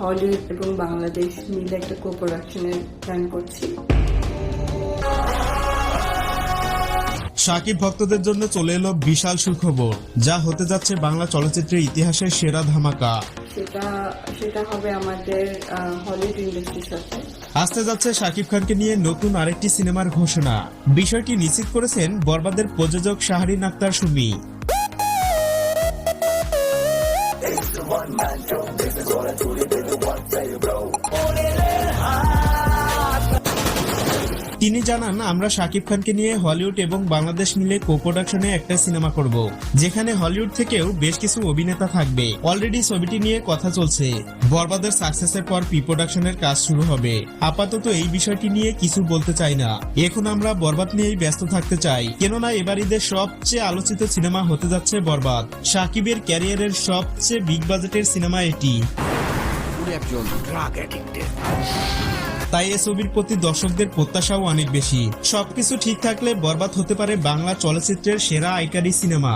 Hollywood এবং বাংলাদেশ মিলে একটা কো প্রোডাকশনের প্ল্যান করছি। সাকিব ভক্তদের জন্য চলে এলো বিশাল সুখবর যা হতে যাচ্ছে বাংলা চলচ্চিত্রের ইতিহাসের সেরা ধামাকা। সেটা সেটা হবে আমাদের হলিউড ইন্ডাস্ট্রির সাথে। আসতে যাচ্ছে শাকিব খানকে নিয়ে নতুন আরেকটি সিনেমার ঘোষণা। বিষয়টি নিশ্চিত করেছেন বরবাদের প্রযোজক শাহরিন আক্তার সুমি। তিনি জানান আমরা শাকিব খানকে নিয়ে হলিউড এবং বাংলাদেশ মিলে কো প্রোডাকশনে একটা সিনেমা করব, যেখানে হলিউড থেকেও বেশ কিছু অভিনেতা থাকবে। অলরেডি ছবিটি নিয়ে কথা চলছে। বরবাদের সাকসেসের পর প্রি প্রোডাকশনের কাজ শুরু হবে। আপাতত এই বিষয়টি নিয়ে কিছু বলতে চাই না। এখন আমরা বরবাদ নিয়েই ব্যস্ত থাকতে চাই। কেননা এবার ঈদের সবচেয়ে আলোচিত সিনেমা হতে যাচ্ছে বরবাদ। সাকিবের ক্যারিয়ারের সবচেয়ে বিগ বাজেটের সিনেমা এটি। একজন ড্রাগ অ্যাডিক্টেড তাই এ ছবির প্রতি দর্শকদের প্রত্যাশাও অনেক বেশি। সবকিছু ঠিক থাকলে বরবাদ হতে পারে বাংলা চলচ্চিত্রের সেরা আইকারি সিনেমা।